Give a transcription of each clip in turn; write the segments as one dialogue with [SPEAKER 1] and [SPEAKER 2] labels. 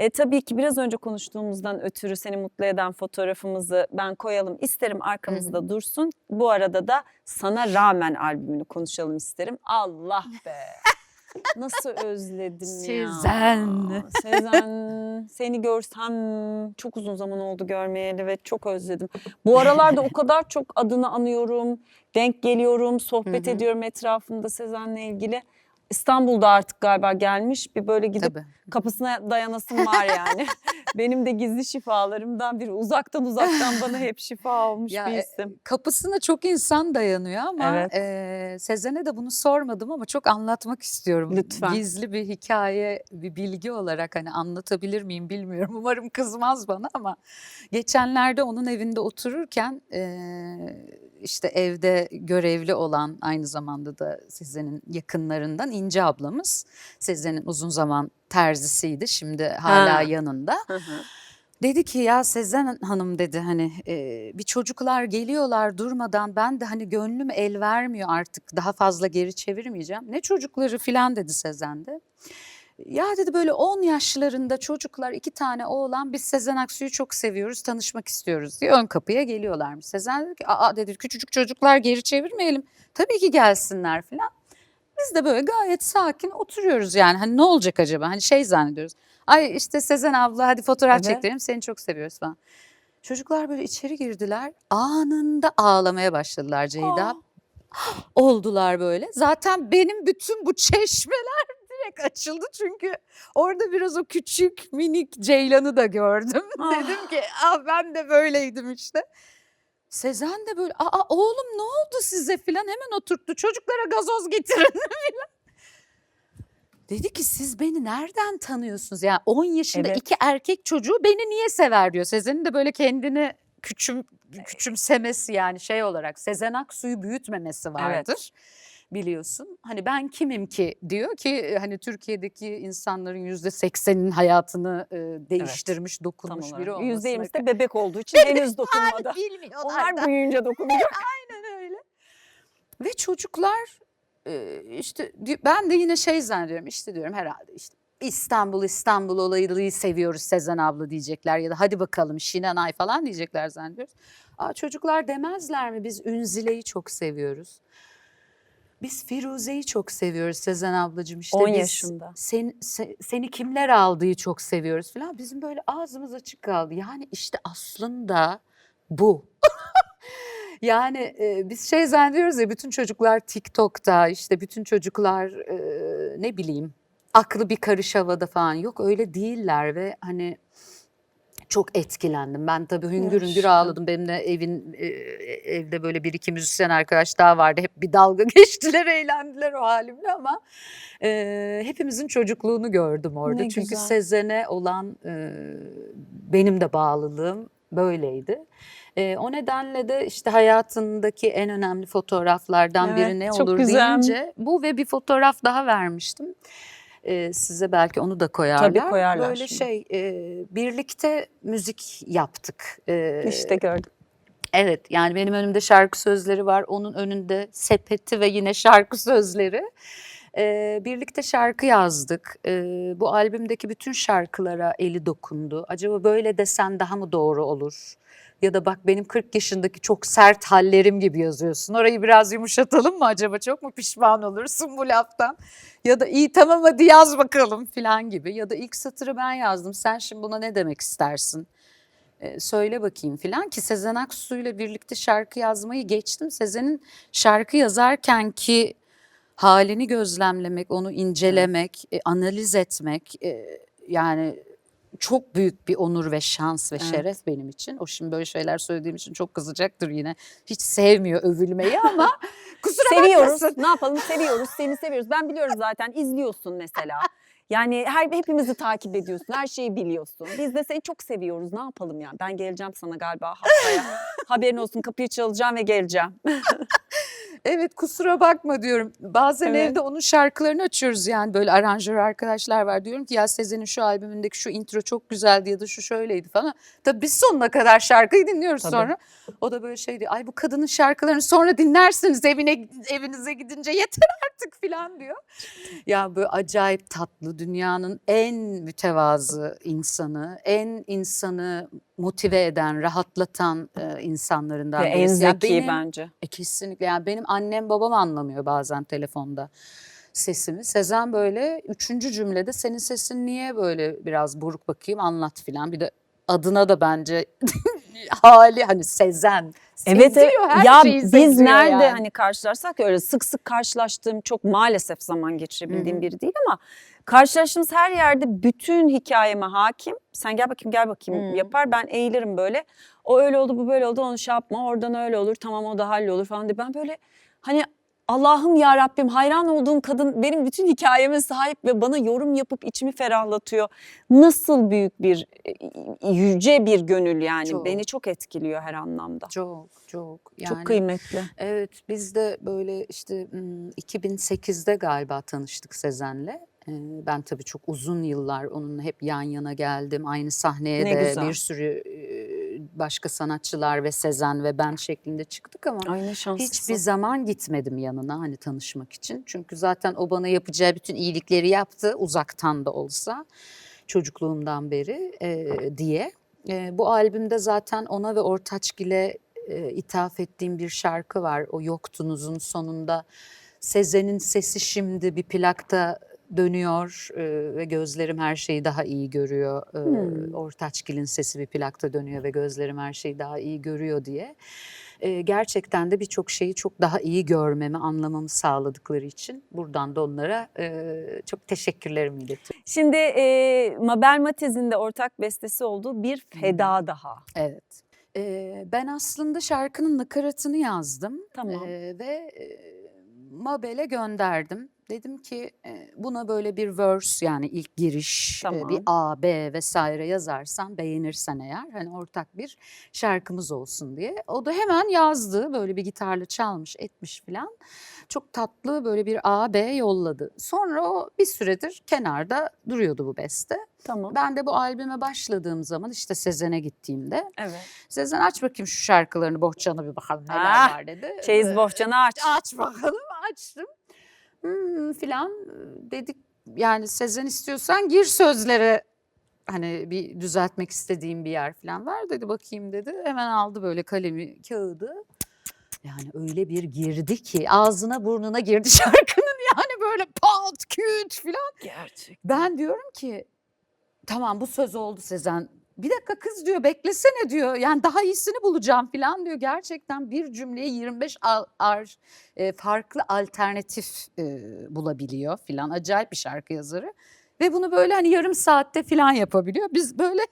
[SPEAKER 1] E, tabii ki biraz önce konuştuğumuzdan ötürü seni mutlu eden fotoğrafımızı ben koyalım isterim arkamızda dursun. Bu arada da sana rağmen albümünü konuşalım isterim. Allah be. Nasıl özledim ya.
[SPEAKER 2] Sezen.
[SPEAKER 1] Sezen. Seni görsem çok uzun zaman oldu görmeyeli ve çok özledim. Bu aralarda o kadar çok adını anıyorum, denk geliyorum, sohbet
[SPEAKER 2] Hı hı.
[SPEAKER 1] ediyorum etrafımda Sezen'le ilgili. İstanbul'da artık galiba gelmiş. Bir böyle gidip
[SPEAKER 2] Tabii.
[SPEAKER 1] kapısına dayanasım var yani. Benim de gizli şifalarımdan biri. Uzaktan uzaktan bana hep şifa olmuş
[SPEAKER 2] Ya,
[SPEAKER 1] bir
[SPEAKER 2] e,
[SPEAKER 1] isim.
[SPEAKER 2] Kapısına çok insan dayanıyor ama
[SPEAKER 1] Evet.
[SPEAKER 2] eee, Sezen'e de bunu sormadım ama çok anlatmak istiyorum.
[SPEAKER 1] Lütfen.
[SPEAKER 2] Gizli bir hikaye, bir bilgi olarak hani anlatabilir miyim bilmiyorum. Umarım kızmaz bana ama geçenlerde onun evinde otururken eee, işte evde görevli olan aynı zamanda da Sezen'in yakınlarından İnce ablamız. Sezen'in uzun zaman terzisiydi şimdi hala
[SPEAKER 1] Ha.
[SPEAKER 2] yanında.
[SPEAKER 1] Hı hı.
[SPEAKER 2] Dedi ki ya Sezen Hanım dedi hani e, bir çocuklar geliyorlar durmadan ben de hani gönlüm el vermiyor artık daha fazla geri çevirmeyeceğim. Ne çocukları filan dedi Sezen de. Ya dedi böyle 10 yaşlarında çocuklar iki tane oğlan biz Sezen Aksu'yu çok seviyoruz tanışmak istiyoruz diye ön kapıya geliyorlarmış. Sezen dedi ki aa dedi küçücük çocuklar geri çevirmeyelim tabii ki gelsinler filan. Biz de böyle gayet sakin oturuyoruz yani hani ne olacak acaba hani şey zannediyoruz. Ay işte Sezen abla hadi fotoğraf
[SPEAKER 1] Evet.
[SPEAKER 2] çektirelim seni çok seviyoruz falan. Çocuklar böyle içeri girdiler anında ağlamaya başladılar Ceyda. Oldular böyle. Zaten benim bütün bu çeşmeler direkt açıldı çünkü orada biraz o küçük minik Ceylan'ı da gördüm.
[SPEAKER 1] Ah.
[SPEAKER 2] Dedim ki Aa, ben de böyleydim işte. Sezen de böyle aa oğlum ne oldu size filan hemen oturttu çocuklara gazoz getirin filan. Dedi ki siz beni nereden tanıyorsunuz? Yani 10 yaşında
[SPEAKER 1] Evet.
[SPEAKER 2] iki erkek çocuğu beni niye sever diyor. Sezen'in de böyle kendini küçüm küçümsemesi yani şey olarak Sezen Aksu'yu büyütmemesi vardır. Biliyorsun hani ben kimim ki diyor ki e, hani Türkiye'deki insanların yüzde seksenin hayatını e, değiştirmiş
[SPEAKER 1] Tam
[SPEAKER 2] dokunmuş biri
[SPEAKER 1] olarak.
[SPEAKER 2] olmasına.
[SPEAKER 1] %20'si de bebek olduğu için henüz dokunmadı. Onlar
[SPEAKER 2] da.
[SPEAKER 1] büyüyünce dokunacak.
[SPEAKER 2] Aynen öyle. Ve çocuklar e, işte ben de yine şey zannediyorum işte diyorum herhalde işte İstanbul İstanbul olayını seviyoruz Sezen abla diyecekler ya da hadi bakalım Şinanay falan diyecekler zannediyoruz. Aa, çocuklar demezler mi biz Ünzile'yi çok seviyoruz. Biz Firuze'yi çok seviyoruz Sezen ablacığım işte
[SPEAKER 1] 10
[SPEAKER 2] biz
[SPEAKER 1] yaşında.
[SPEAKER 2] Sen, se- seni kimler aldığı çok seviyoruz falan. Bizim böyle ağzımız açık kaldı. Yani işte aslında bu. Yani e, biz şey zannediyoruz ya bütün çocuklar TikTok'ta işte bütün çocuklar e, ne bileyim aklı bir karış havada falan yok öyle değiller ve hani çok etkilendim. Ben tabii hüngür hüngür ağladım. Benim de evin e, evde böyle bir iki müzisyen arkadaş daha vardı. Hep bir dalga geçtiler, eğlendiler o halimle ama e, hepimizin çocukluğunu gördüm orada.
[SPEAKER 1] Ne
[SPEAKER 2] Çünkü
[SPEAKER 1] güzel.
[SPEAKER 2] Sezen'e olan e, benim de bağlılığım böyleydi. E, o nedenle de işte hayatındaki en önemli fotoğraflardan
[SPEAKER 1] Evet,
[SPEAKER 2] biri ne
[SPEAKER 1] çok
[SPEAKER 2] olur
[SPEAKER 1] güzel.
[SPEAKER 2] deyince bu ve bir fotoğraf daha vermiştim. E, size belki onu da koyarlar.
[SPEAKER 1] koyarlar
[SPEAKER 2] Böyle
[SPEAKER 1] şimdi.
[SPEAKER 2] şey e, birlikte müzik yaptık. E,
[SPEAKER 1] İşte gördüm.
[SPEAKER 2] Evet yani benim önümde şarkı sözleri var. Onun önünde sepeti ve yine şarkı sözleri. Ee, birlikte şarkı yazdık. Ee, bu albümdeki bütün şarkılara eli dokundu. Acaba böyle desen daha mı doğru olur? Ya da bak benim 40 yaşındaki çok sert hallerim gibi yazıyorsun. Orayı biraz yumuşatalım mı acaba? Çok mu pişman olursun bu laftan? Ya da iyi tamam hadi yaz bakalım falan gibi. Ya da ilk satırı ben yazdım. Sen şimdi buna ne demek istersin? e, söyle bakayım filan ki Sezen Aksu ile birlikte şarkı yazmayı geçtim. Sezen'in şarkı yazarken ki halini gözlemlemek, onu incelemek, e, analiz etmek e, yani çok büyük bir onur ve şans ve
[SPEAKER 1] Evet.
[SPEAKER 2] şeref benim için. O şimdi böyle şeyler söylediğim için çok kızacaktır yine. Hiç sevmiyor övülmeyi ama kusura
[SPEAKER 1] Seviyoruz.
[SPEAKER 2] bakmasın.
[SPEAKER 1] Ne yapalım? Seviyoruz. Seni seviyoruz. Ben biliyoruz zaten. izliyorsun mesela. Yani her hepimizi takip ediyorsun. Her şeyi biliyorsun. Biz de seni çok seviyoruz. Ne yapalım ya? Ben geleceğim sana galiba haftaya. Haberin olsun kapıyı çalacağım ve geleceğim.
[SPEAKER 2] Evet kusura bakma diyorum. Bazen
[SPEAKER 1] Evet.
[SPEAKER 2] evde onun şarkılarını açıyoruz yani böyle aranjör arkadaşlar var. Diyorum ki ya Sezen'in şu albümündeki şu intro çok güzeldi ya da şu şöyleydi falan. Tabii biz sonuna kadar şarkıyı dinliyoruz
[SPEAKER 1] Tabii.
[SPEAKER 2] sonra. O da böyle şey diyor. Ay bu kadının şarkılarını sonra dinlersiniz evine evinize gidince yeter artık falan diyor. Ya böyle acayip tatlı dünyanın en mütevazı insanı, en insanı motive eden, rahatlatan e, insanlarından
[SPEAKER 1] Ve en
[SPEAKER 2] birisi. Yani
[SPEAKER 1] zeki
[SPEAKER 2] benim-
[SPEAKER 1] bence.
[SPEAKER 2] e, kesinlikle yani benim annem babam anlamıyor bazen telefonda sesimi. Sezen böyle üçüncü cümlede senin sesin niye böyle biraz buruk bakayım anlat filan. Bir de adına da bence hali hani Sezen.
[SPEAKER 1] Evet.
[SPEAKER 2] Seziyor, her
[SPEAKER 1] ya
[SPEAKER 2] şeyi
[SPEAKER 1] biz
[SPEAKER 2] seziyor
[SPEAKER 1] nerede
[SPEAKER 2] yani.
[SPEAKER 1] hani karşılarsak öyle sık sık karşılaştığım çok maalesef zaman geçirebildiğim
[SPEAKER 2] Hı hı.
[SPEAKER 1] biri değil ama karşılaştığımız her yerde bütün hikayeme hakim. Sen gel bakayım gel bakayım
[SPEAKER 2] Hı.
[SPEAKER 1] yapar ben eğilirim böyle. O öyle oldu bu böyle oldu onu şey yapma oradan öyle olur tamam o da hallolur falan diye. Ben böyle hani Allah'ım ya Rabbim hayran olduğum kadın benim bütün hikayeme sahip ve bana yorum yapıp içimi ferahlatıyor. Nasıl büyük bir e, yüce bir gönül yani
[SPEAKER 2] Çok.
[SPEAKER 1] beni çok etkiliyor her anlamda.
[SPEAKER 2] Çok çok yani.
[SPEAKER 1] Çok kıymetli.
[SPEAKER 2] Evet biz de böyle işte hmm, 2008'de galiba tanıştık Sezen'le. Ben tabii çok uzun yıllar onunla hep yan yana geldim. Aynı sahneye
[SPEAKER 1] Ne
[SPEAKER 2] de
[SPEAKER 1] güzel.
[SPEAKER 2] bir sürü başka sanatçılar ve Sezen ve ben şeklinde çıktık ama
[SPEAKER 1] Ay ne şanslısın.
[SPEAKER 2] hiçbir zaman gitmedim yanına hani tanışmak için. Çünkü zaten o bana yapacağı bütün iyilikleri yaptı uzaktan da olsa çocukluğumdan beri e, diye. E, bu albümde zaten ona ve Ortaçgil'e e, ithaf ettiğim bir şarkı var. O Yoktunuz'un sonunda Sezen'in sesi şimdi bir plakta dönüyor e, ve gözlerim her şeyi daha iyi görüyor. E,
[SPEAKER 1] Hmm.
[SPEAKER 2] Ortaçgil'in sesi bir plakta dönüyor ve gözlerim her şeyi daha iyi görüyor diye. E, gerçekten de birçok şeyi çok daha iyi görmemi, anlamamı sağladıkları için buradan da onlara e, çok teşekkürlerimi iletiyorum.
[SPEAKER 1] Şimdi e, Mabel Matiz'in de ortak bestesi olduğu bir feda daha.
[SPEAKER 2] Evet. E, ben aslında şarkının nakaratını yazdım.
[SPEAKER 1] Tamam.
[SPEAKER 2] E, ve e, Mabel'e gönderdim. Dedim ki e, buna böyle bir verse yani ilk giriş e, bir
[SPEAKER 1] Tamam.
[SPEAKER 2] A, B vesaire yazarsan beğenirsen eğer hani ortak bir şarkımız olsun diye. O da hemen yazdı böyle bir gitarla çalmış etmiş filan. Çok tatlı böyle bir A, B yolladı. Sonra o bir süredir kenarda duruyordu bu beste.
[SPEAKER 1] Tamam.
[SPEAKER 2] Ben de bu albüme başladığım zaman işte Sezen'e gittiğimde
[SPEAKER 1] Evet.
[SPEAKER 2] Sezen aç bakayım şu şarkılarını bohçana bir bakalım neler
[SPEAKER 1] Ah,
[SPEAKER 2] var dedi.
[SPEAKER 1] Çeyiz
[SPEAKER 2] Ee,
[SPEAKER 1] bohçanı aç.
[SPEAKER 2] aç bakalım açtım. Hmm, filan dedik yani Sezen istiyorsan gir sözlere hani bir düzeltmek istediğim bir yer falan var dedi bakayım dedi. Hemen aldı böyle kalemi kağıdı. Yani öyle bir girdi ki ağzına burnuna girdi şarkının yani böyle pat küt filan.
[SPEAKER 1] Gerçek.
[SPEAKER 2] Ben diyorum ki tamam bu söz oldu Sezen. Bir dakika kız diyor beklesene diyor. Yani daha iyisini bulacağım falan diyor. Gerçekten bir cümleye 25 al, ar, e, farklı alternatif e, bulabiliyor filan. Acayip bir şarkı yazarı. Ve bunu böyle hani yarım saatte filan yapabiliyor. Biz böyle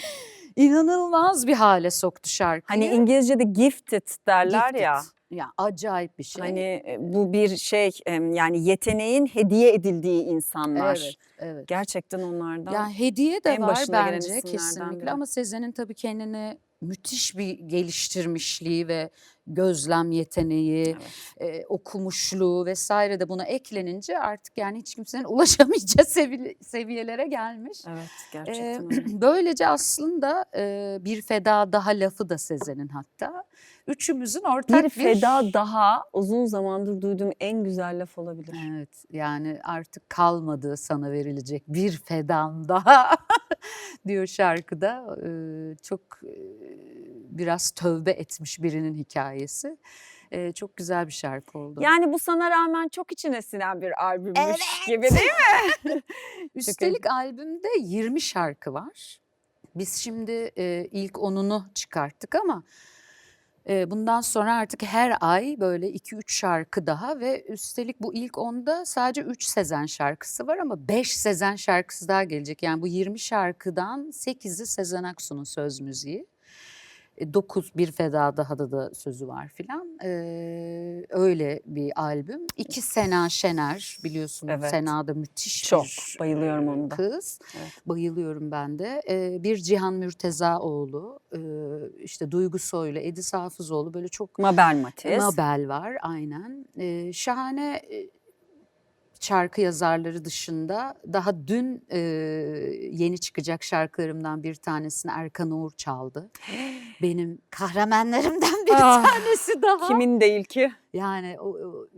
[SPEAKER 2] inanılmaz bir hale soktu şarkıyı.
[SPEAKER 1] Hani İngilizce'de gifted derler
[SPEAKER 2] Gifted.
[SPEAKER 1] ya.
[SPEAKER 2] Ya acayip bir şey.
[SPEAKER 1] Hani e, bu bir şey yani yeteneğin hediye edildiği insanlar.
[SPEAKER 2] evet, evet.
[SPEAKER 1] Gerçekten onlardan.
[SPEAKER 2] Yani hediye de
[SPEAKER 1] en
[SPEAKER 2] var bence kesinlikle
[SPEAKER 1] biri.
[SPEAKER 2] ama Sezen'in tabii kendini müthiş bir geliştirmişliği ve gözlem yeteneği,
[SPEAKER 1] Evet.
[SPEAKER 2] e, okumuşluğu vesaire de buna eklenince artık yani hiç kimsenin ulaşamayacağı sevi- seviyelere gelmiş.
[SPEAKER 1] Evet gerçekten öyle.
[SPEAKER 2] böylece aslında e, bir feda daha lafı da Sezen'in hatta. Üçümüzün ortak
[SPEAKER 1] Bir feda daha uzun zamandır duyduğum en güzel laf olabilir.
[SPEAKER 2] Evet yani artık kalmadı sana verilecek bir fedam daha diyor şarkıda. Ee, çok e, biraz tövbe etmiş birinin hikayesi. Ee, çok güzel bir şarkı oldu.
[SPEAKER 1] Yani bu sana rağmen çok içine sinen bir albümmüş
[SPEAKER 2] Evet.
[SPEAKER 1] gibi değil mi?
[SPEAKER 2] Üstelik albümde 20 şarkı var. Biz şimdi e, ilk onunu çıkarttık ama e, bundan sonra artık her ay böyle 2-3 şarkı daha ve üstelik bu ilk onda sadece 3 Sezen şarkısı var ama 5 Sezen şarkısı daha gelecek. Yani bu 20 şarkıdan 8'i Sezen Aksu'nun söz müziği. E, Dokuz bir feda daha da, da sözü var filan. Ee, öyle bir albüm. İki Sena Şener biliyorsun
[SPEAKER 1] Evet.
[SPEAKER 2] Sena da müthiş
[SPEAKER 1] Çok
[SPEAKER 2] bir
[SPEAKER 1] bayılıyorum onu da.
[SPEAKER 2] kız.
[SPEAKER 1] Evet.
[SPEAKER 2] Bayılıyorum ben de. Ee, bir Cihan Mürtezaoğlu, ee, işte Duygu Soylu, Edis Hafızoğlu böyle çok
[SPEAKER 1] Mabel Matiz.
[SPEAKER 2] Mabel var aynen. Ee, şahane e, şarkı yazarları dışında daha dün e, yeni çıkacak şarkılarımdan bir tanesini Erkan Uğur çaldı. Benim kahramanlarımdan bir
[SPEAKER 1] Ah,
[SPEAKER 2] tanesi daha.
[SPEAKER 1] Kimin değil ki?
[SPEAKER 2] Yani o, o-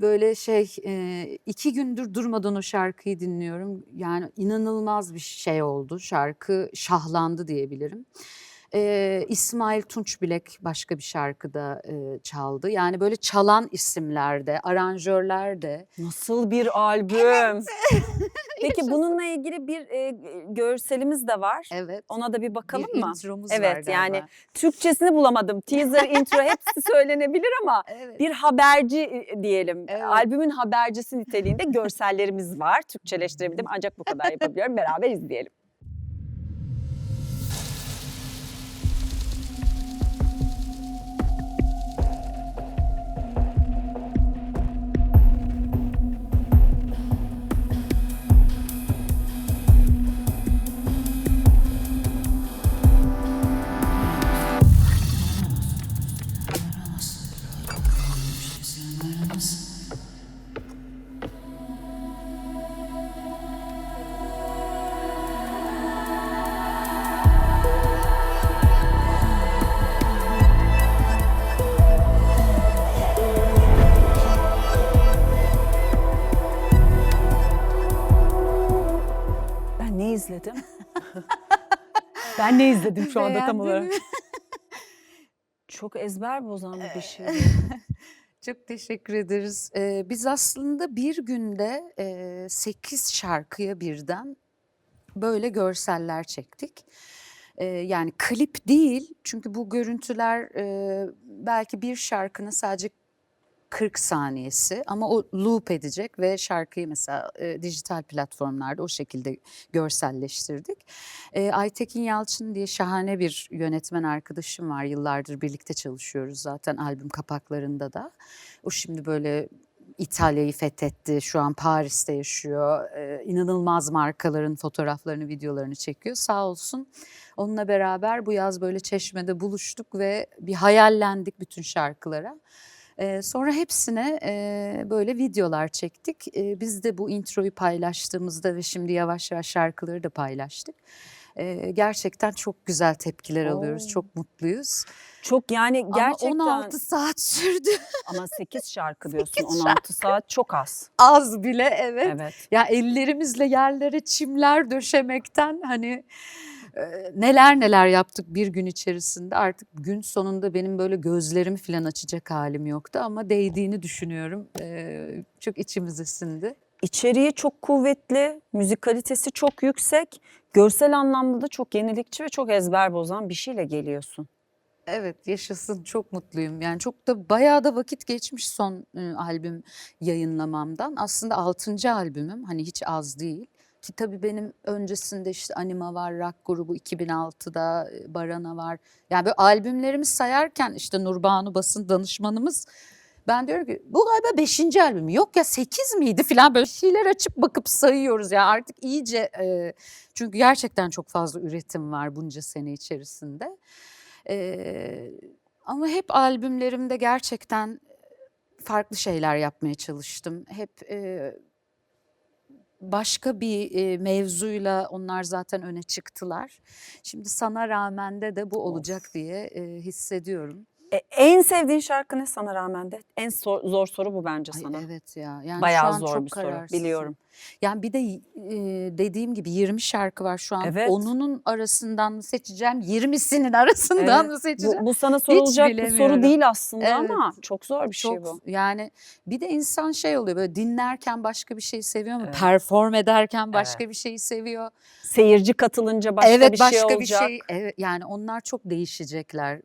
[SPEAKER 2] böyle şey e, iki gündür durmadan o şarkıyı dinliyorum. Yani inanılmaz bir şey oldu. Şarkı şahlandı diyebilirim. E, İsmail Tunç Bilek başka bir şarkıda e, çaldı. Yani böyle çalan isimlerde, aranjörler de.
[SPEAKER 1] Nasıl bir albüm. Peki bununla ilgili bir e, görselimiz de var.
[SPEAKER 2] Evet.
[SPEAKER 1] Ona da bir bakalım
[SPEAKER 2] bir
[SPEAKER 1] mı?
[SPEAKER 2] intromuz var
[SPEAKER 1] Evet, yani
[SPEAKER 2] galiba.
[SPEAKER 1] Türkçesini bulamadım. Teaser, intro hepsi söylenebilir ama
[SPEAKER 2] Evet.
[SPEAKER 1] bir haberci diyelim.
[SPEAKER 2] Evet.
[SPEAKER 1] Albümün habercisi niteliğinde görsellerimiz var. Türkçeleştirebildim ancak bu kadar yapabiliyorum. Beraber izleyelim. Ben ne izledim şu anda tam
[SPEAKER 2] Beğendin
[SPEAKER 1] olarak?
[SPEAKER 2] mi?
[SPEAKER 1] Çok ezber bozan bir şey.
[SPEAKER 2] Çok teşekkür ederiz. Ee, biz aslında bir günde e, 8 şarkıya birden böyle görseller çektik. Ee, yani klip değil çünkü bu görüntüler e, belki bir şarkının sadece 40 saniyesi ama o loop edecek ve şarkıyı mesela e, dijital platformlarda o şekilde görselleştirdik. E, Aytekin Yalçın diye şahane bir yönetmen arkadaşım var. Yıllardır birlikte çalışıyoruz zaten albüm kapaklarında da. O şimdi böyle İtalya'yı fethetti. Şu an Paris'te yaşıyor. E, inanılmaz markaların fotoğraflarını, videolarını çekiyor. Sağ olsun. Onunla beraber bu yaz böyle Çeşme'de buluştuk ve bir hayallendik bütün şarkılara. Ee, sonra hepsine e, böyle videolar çektik. Ee, biz de bu introyu paylaştığımızda ve şimdi yavaş yavaş şarkıları da paylaştık. Ee, gerçekten çok güzel tepkiler alıyoruz.
[SPEAKER 1] Oo.
[SPEAKER 2] Çok mutluyuz.
[SPEAKER 1] Çok yani gerçekten
[SPEAKER 2] Ama 16 saat sürdü.
[SPEAKER 1] ama 8 şarkı diyorsun.
[SPEAKER 2] Sekiz
[SPEAKER 1] 16 saat çok az.
[SPEAKER 2] Az bile evet.
[SPEAKER 1] Evet.
[SPEAKER 2] Ya ellerimizle yerlere çimler döşemekten hani neler neler yaptık bir gün içerisinde. Artık gün sonunda benim böyle gözlerimi falan açacak halim yoktu ama değdiğini düşünüyorum. Çok içimize sindi.
[SPEAKER 1] İçeriği çok kuvvetli, müzik kalitesi çok yüksek, görsel anlamda da çok yenilikçi ve çok ezber bozan bir şeyle geliyorsun.
[SPEAKER 2] Evet yaşasın çok mutluyum. Yani çok da bayağı da vakit geçmiş son e, albüm yayınlamamdan. Aslında 6. albümüm hani hiç az değil. Ki tabii benim öncesinde işte Anima var, Rock grubu 2006'da e, Barana var. Yani böyle albümlerimi sayarken işte Nurbanu basın danışmanımız ben diyorum ki bu galiba 5. albüm. Yok ya 8 miydi falan böyle şeyler açıp bakıp sayıyoruz ya artık iyice e, çünkü gerçekten çok fazla üretim var bunca sene içerisinde. Ee, ama hep albümlerimde gerçekten farklı şeyler yapmaya çalıştım. Hep e, başka bir e, mevzuyla onlar zaten öne çıktılar. Şimdi sana rağmen de de bu olacak diye e, hissediyorum.
[SPEAKER 1] E, en sevdiğin şarkı ne sana rağmen de? En zor, zor soru bu bence
[SPEAKER 2] Ay
[SPEAKER 1] sana.
[SPEAKER 2] evet ya. Yani şu
[SPEAKER 1] Bayağı
[SPEAKER 2] an
[SPEAKER 1] zor
[SPEAKER 2] çok
[SPEAKER 1] bir soru
[SPEAKER 2] kararsızım.
[SPEAKER 1] biliyorum.
[SPEAKER 2] Yani bir de e, dediğim gibi 20 şarkı var şu an.
[SPEAKER 1] Evet.
[SPEAKER 2] Onunun arasından mı seçeceğim? 20'sinin arasından
[SPEAKER 1] Evet.
[SPEAKER 2] mı seçeceğim?
[SPEAKER 1] Bu, bu sana sorulacak bir soru değil aslında
[SPEAKER 2] Evet.
[SPEAKER 1] ama çok zor bir şey
[SPEAKER 2] Çok
[SPEAKER 1] bu.
[SPEAKER 2] yani bir de insan şey oluyor böyle dinlerken başka bir şey seviyor mu?
[SPEAKER 1] Evet.
[SPEAKER 2] Perform ederken başka bir şeyi seviyor.
[SPEAKER 1] Seyirci katılınca başka
[SPEAKER 2] evet
[SPEAKER 1] bir
[SPEAKER 2] başka
[SPEAKER 1] şey
[SPEAKER 2] bir
[SPEAKER 1] olacak.
[SPEAKER 2] şey. Evet yani onlar çok değişecekler.